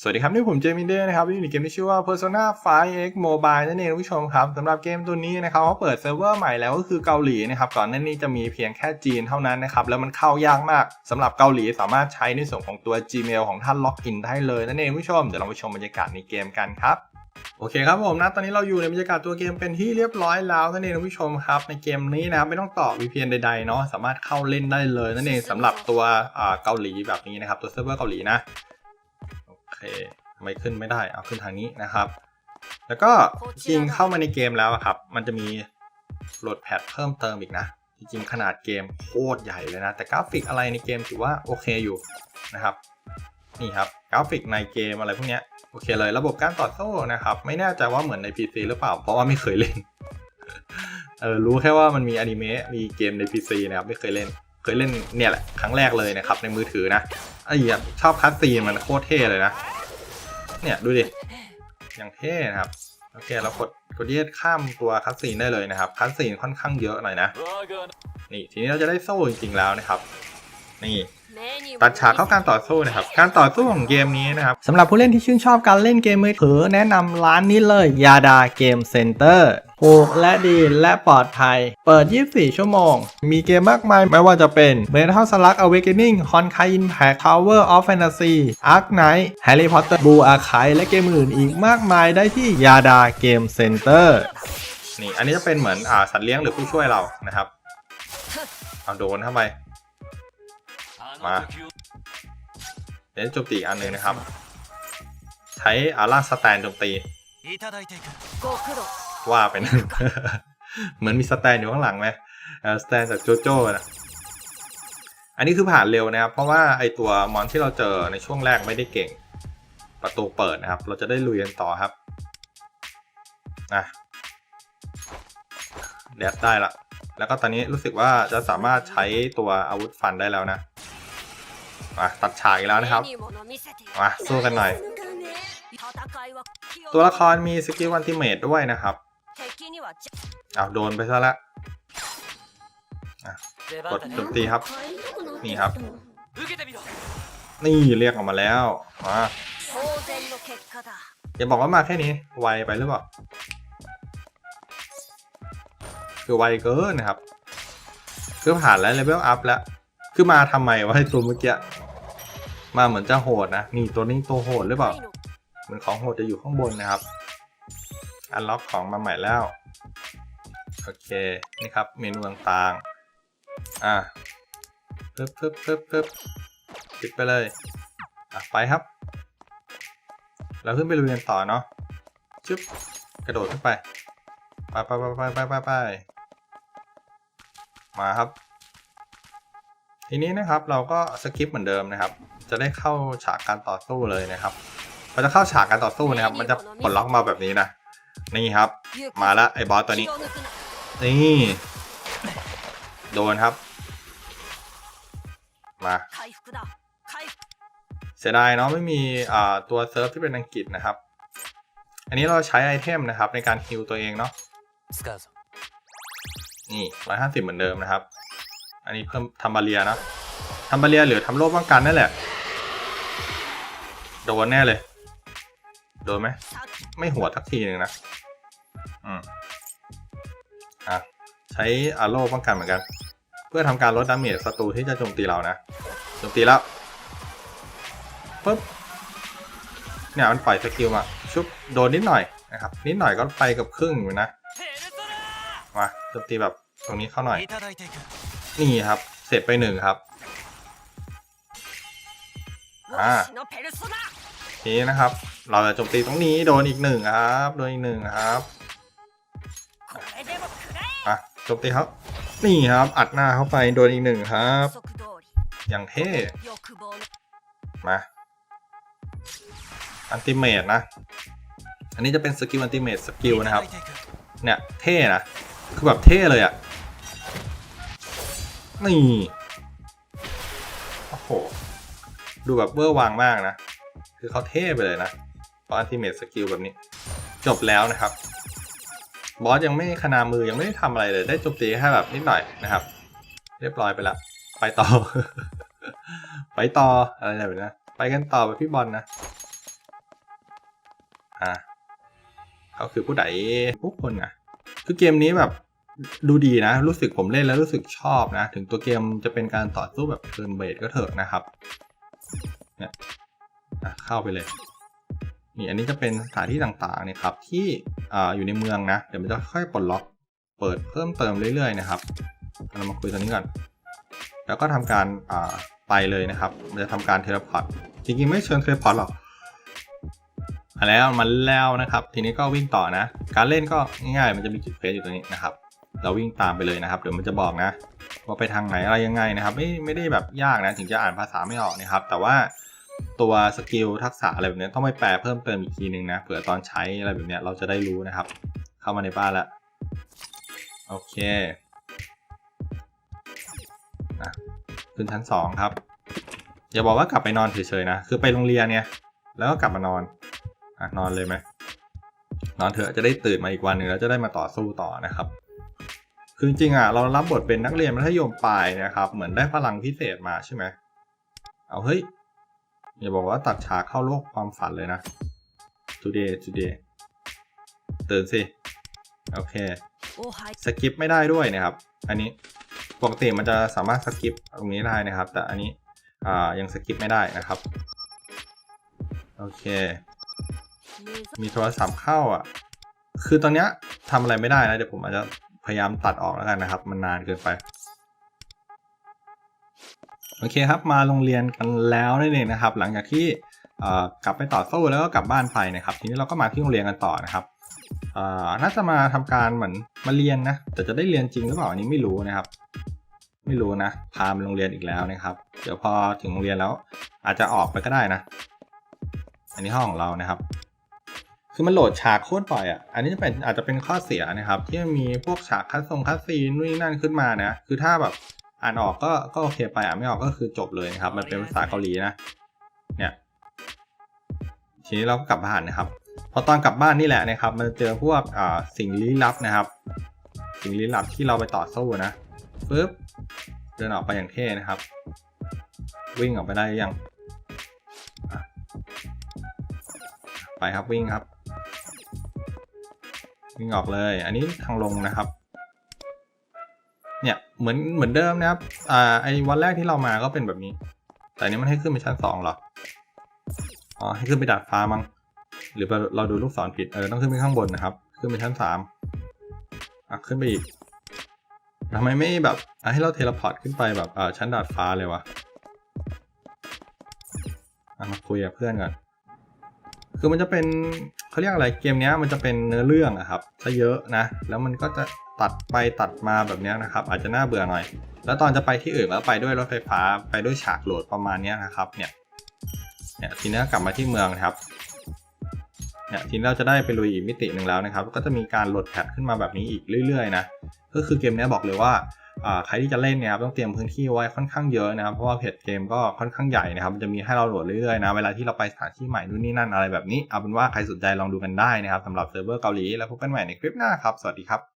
สวัสดีครับ นี่ผมเจมินเดนะครับอยู่ในเกมที่ชื่อว่า Persona 5 X Mobile นั่นเองคุณผู้ชมครับสำหรับเกมตัวนี้นะครับเขาเปิดเซิร์ฟเวอร์ใหม่แล้วก็คือเกาหลีนะครับก่อนหน้านี้จะมีเพียงแค่จีนเท่านั้นนะครับแล้วมันเข้ายากมากสำหรับเกาหลีสามารถใช้ในส่วนของตัว Gmail ของท่านล็อกอินได้เลยนั่นเองคุณผู้ชมเดี๋ยวเราไปชมบรรยากาศในเกมกันครับโอเคครับผมนะตอนนี้เราอยู่ในบรรยากาศตัวเกมเป็นที่เรียบร้อยแล้วนั่นเองคุณผู้ชมครับ ในเกมนี้นะไม่ต้องต่อ VPN ใดๆเนาะสามารถเข้าเล่นได้เลยนั่นเองสำหรับตัวเกาหลีแบบนี้นะครับตัวเซิร์ฟเวอร์เกาหลีนะโอ เคทำไมขึ้นไม่ได้เอาขึ้นทางนี้นะครับ แล้วก็จริงเข้ามาในเกมแล้วอะครับ มันจะมีโหลดแพทเพิ่มเติมอีกนะ จริงๆขนาดเกมโคตรใหญ่เลยนะ แต่กราฟิกอะไรในเกมถือว่าโอเคอยู่นะครับ นี่ครับกราฟิกในเกมอะไรพวกเนี้ยโอเคเลยระบบการต่อสู้นะครับ ไม่แน่ใจว่าเหมือนใน PC หรือเปล่า เพราะว่าไม่เคยเล่นเออรู้แค่ว่ามันมีอนิเมะมีเกมใน PC นะครับไม่เคยเล่นเค ยเล่นเนี่ยแหละครั้งแรกเลยนะครับในมือถือนะไอ้เหี้ยชอบคัสซีนมันโคตรเท่เลยนะ เนี่ยดูดิอย่างเท่นะครับโอเคเรากดกดเยียดข้ามตัวคัสซีนได้เลยนะครับคัสซีนค่อนข้างเยอะหน่อยนะนี่ทีนี้เราจะได้โซ่จริงๆแล้วนะครับ นี่ตัดฉากเข้าการต่อสู้นะครับ การต่อสู้ของเกมนี้นะครับสำหรับผู้เล่นที่ชื่นชอบการเล่นเกมมือถือแนะนำร้านนี้เลยยาดาเกมเซ็นเตอร์ถูกและดีและปลอดภัย เปิด 24 ชั่วโมง มีเกมมากมาย ไม่ว่าจะเป็น Metal Slug Awakening Honkai Impact Tower of Fantasy Ark Knight Harry Potter Blue Archive และเกมอื่นอีกมากมายได้ที่ยาดาเกมเซ็นเตอร์นี่อันนี้จะเป็นเหมือนอ่าสัตว์เลี้ยงหรือผู้ช่วยเรานะครับเอาโดนเข้าไป มาเน้นโจมตีอันหนึ่งนะครับ ใช้อาร่าสแตนโจมตี ว่าไปนั่นเหมือนมีสแตนอยู่ข้างหลังไหมสแตนจากโจโจ้นะอันนี้คือผ่านเร็วนะครับ เพราะว่าไอตัวมอนที่เราเจอในช่วงแรกไม่ได้เก่ง ประตูเปิดนะครับ เราจะได้ลุยกันต่อครับนะแดดได้ละแล้วก็ตอนนี้รู้สึกว่าจะสามารถใช้ตัวอาวุธฟันได้แล้วนะ่าตัดฉากอีกแล้วนะครับมาสู้กันหน่อย ตัวละครมีสกิลวันติเมตด้วยนะครับเอาโดนไปซะละกดจุดตีครับ นี่ครับ นี่เรียกออกมาแล้วมาอย่าบอกว่ามาแค่นี้ ไวไปหรือเปล่าคือไวเกินนะครับ คือผ่านแล้วเลเวลอัพแล้ว คือมาทำไมวะให้ตัวเมื่อกี้ มาเหมือนจะโหดนะนี่ตัวนี้ตัวโหดหรือเปล่าเหมือนของโหดจะอยู่ข้างบนนะครับ อันล็อกของมาใหม่แล้ว โอเค นี่ครับเมนูต่างๆ อะปึ๊บปึ๊บปึ๊บปึ๊บปิดไปเลย อะ ไปครับ เราขึ้นไปลุยกันต่อเนาะชึบกระโดดขึ้นไป ไปไปไปไปไปไปไปมาครับ ทีนี้นะครับเราก็สกิปเหมือนเดิมนะครับ จะได้เข้าฉากการต่อสู้เลยนะครับพอจะเข้าฉากการต่อสู้นะครับ มันจะปลดล็อกมาแบบนี้นะนี่ครับ มาละไอ้บอสตัวนี้ นี่ โดนครับ มาเสียดายเนาะไม่มีตัวเซิร์ฟที่เป็นอังกฤษนะครับ อันนี้เราใช้ไอเทมนะครับ ในการฮิวตัวเองเนาะนี่150เหมือนเดิมนะครับ อันนี้เพิ่มทำบาเรียนะทำบาเรียหรือทำโลบป้องกันนั่นแหละ โดนแน่เลย โดนไหม ไม่หัวทักทีหนึ่งนะ อืม อะ ใช้อาโล่ป้องกันเหมือนกัน เพื่อทำการลดดาเมจศัตรูที่จะโจมตีเรานะ โจมตีแล้วปึ๊บ เนี่ยมันปล่อยสกิลมา ชุบโดนนิดหน่อยนะครับ นิดหน่อยก็ไปกับครึ่งอยู่นะ มาโจมตีแบบตรงนี้เข้าหน่อย นี่ครับ เสร็จไปหนึ่งครับ อ่า นี้นะครับ เราจะโจมตีตรงนี้โดนอีกหนึ่งครับโดนอีกหนึ่งครับโจมตีครับ นี่ครับอัดหน้าเข้าไปโดนอีกหนึ่งครับ อย่างเท่มาอันติเมตนะ อันนี้จะเป็นสกิลอันติเมตสกิลนะครับ เนี่ยเท่นะ คือแบบเท่เลยอะ่ะ นี่ โอ้โห ดูแบบเบอร์วางมากนะ คือเขาเท่ไปเลยนะเพราะอันติเมตสกิลแบบนี้ จบแล้วนะครับ บอสยังไม่ขนามือยังไม่ได้ทำอะไรเลย ได้โจมตีแค่แบบนิดหน่อยนะครับ เรียบร้อยไปละ ไปต่อ ไปต่ออะไรแบบนี้นะไปกันต่อแบบพี่บอลนะ อ่าเขาคือผู้ใดผู้คนอะ คือเกมนี้แบบดูดีนะ รู้สึกผมเล่นแล้วรู้สึกชอบนะ ถึงตัวเกมจะเป็นการต่อสู้แบบเทิร์นเบสก็เถอะนะครับเนี่ย อะเข้าไปเลยนี่อันนี้จะเป็นสถานที่ต่างๆเนี่ยครับที่ออยู่ในเมืองนะ เดี๋ยวมันจะค่อยปลดล็อกเปิดเพิ่มเติมเรื่อยๆนะครับเรามาคุยตรงนี้ก่อน แล้วก็ทำการไปเลยนะครับ มันจะทำการเทเลพอร์ตจริงๆไม่เชิงเทเลพอร์ตหรอกมาแล้วมันแล้วนะครับ ทีนี้ก็วิ่งต่อนะ การเล่นก็ง่ายๆมันจะมีจุดเฟสอยู่ตรงนี้นะครับ เราวิ่งตามไปเลยนะครับเดี๋ยวมันจะบอกนะ ว่าไปทางไหนอะไรยังไงนะครับ ไม่ไม่ได้แบบยากนะถึงจะอ่านภาษาไม่ออกนะครับ แต่ว่า ตัวสกิลทักษะอะไรแบบนี้ต้องไปแปลเพิ่มเติมอีกทีนึงนะเผื่อตอนใช้อะไรแบบเนี้ยเราจะได้รู้นะครับ เข้ามาในบ้านแล้วโอเคอะขึ้นชั้นสองครับอย่าบอกว่ากลับไปนอนเฉยๆนะ คือไปโรงเรียนเนี่ย แล้วก็กลับมานอนอะนอนเลยไหมนอนเถอะจะได้ตื่นมาอีกวันหนึ่งแล้วจะได้มาต่อสู้ต่อนะครับ คือจริงๆอะเรารับบทเป็นนักเรียนมัธยมปลายนะครับ เหมือนได้พลังพิเศษมาใช่ไหมเอาเฮ้ย อย่าบอกว่าตัดฉากเข้าโลกความฝันเลยนะ today today ตื่นสิ โอเค สกิปไม่ได้ด้วยนะครับ อันนี้ปกติมันจะสามารถสกิปตรงนี้ได้นะครับ แต่อันนี้ยังสกิปไม่ได้นะครับ โอเค มีโทรศัพท์เข้าอะ คือตอนเนี้ยทำอะไรไม่ได้นะ เดี๋ยวผมอาจจะพยายามตัดออกแล้วกันนะครับ มันนานเกินไป โอเคครับมาโรงเรียนกันแล้วนั่นเองนะครับ หลังจากที่กลับไปต่อสู้แล้วก็กลับบ้านไปนะครับ ทีนี้เราก็มาที่โรงเรียนกันต่อนะครับน่าจะมาทำการเหมือนมาเรียนนะ แต่จะได้เรียนจริงหรือเปล่าอันนี้ไม่รู้นะครับ ไม่รู้นะ พาไปโรงเรียนอีกแล้วนะครับ เดี๋ยวพอถึงโรงเรียนแล้ว อาจจะออกไปก็ได้นะ อันนี้ห้องของเรานะครับ คือมันโหลดฉากโคตรบ่อยอะ อันนี้จะเป็นอาจจะเป็นข้อเสียนะครับ ที่มีพวกฉากคัดทรงคัดซีนนู่นนี่นั่นขึ้นมานะ คือถ้าแบบ อ่านออกก็ก็โอเคไปอ่านไม่ออกก็คือจบเลยนะครับ มันเป็นภาษาเกาหลีนะ เนี่ย ทีนี้เราก็กลับบ้านนะครับ พอตอนกลับบ้านนี่แหละนะครับ มันจะเจอพวกอ่าสิ่งลี้ลับนะครับ สิ่งลี้ลับที่เราไปต่อสู้นะปึ๊บเดินออกไปอย่างเท่นะครับ วิ่งออกไปได้ยัง ไปครับวิ่งครับ วิ่งออกเลย อันนี้ทางลงนะครับ เนี่ยเหมือนเหมือนเดิมนะครับอ่าไอ้วันแรกที่เรามาก็เป็นแบบนี้ แต่นี้มันให้ขึ้นไปชั้นสองเหรออ๋อให้ขึ้นไปดาดฟ้ามั้งหรือเราดูลูกศรผิดเออต้องขึ้นไปข้างบนนะครับ ขึ้นไปชั้นสามอะขึ้นไปอีกทำไมไม่แบบให้เราเทเลพอร์ตขึ้นไปแบบอ่าชั้นดาดฟ้าเลยวะอะมาคุยกับเพื่อนก่อน คือมันจะเป็นเขาเรียกอะไรเกมนี้มันจะเป็นเนื้อเรื่องอะครับซะเยอะนะ แล้วมันก็จะตัดไปตัดมาแบบนี้นะครับ อาจจะน่าเบื่อหน่อย แล้วตอนจะไปที่อื่นแล้วไปด้วยรถไฟฟ้าไปด้วยฉากโหลดประมาณนี้นะครับเนี่ยเนี่ยทีนี้กลับมาที่เมืองครับเนี่ยทีนี้เราจะได้ไปลุยอีกมิติหนึ่งแล้วนะครับ ก็จะมีการโหลดแพทขึ้นมาแบบนี้อีกเรื่อยๆนะก็คือเกมนี้บอกเลยว่า ใครที่จะเล่นเนี่ยครับต้องเตรียมพื้นที่ไว้ค่อนข้างเยอะนะครับเพราะว่าเพจเกมก็ค่อนข้างใหญ่นะครับจะมีให้เราโหลดเรื่อยๆนะเวลาที่เราไปสถานที่ใหม่นู่นนี่นั่นอะไรแบบนี้เอาเป็นว่าใครสนใจลองดูกันได้นะครับสำหรับเซิร์ฟเวอร์เกาหลีแล้วพบกันใหม่ในคลิปหน้าครับสวัสดีครับ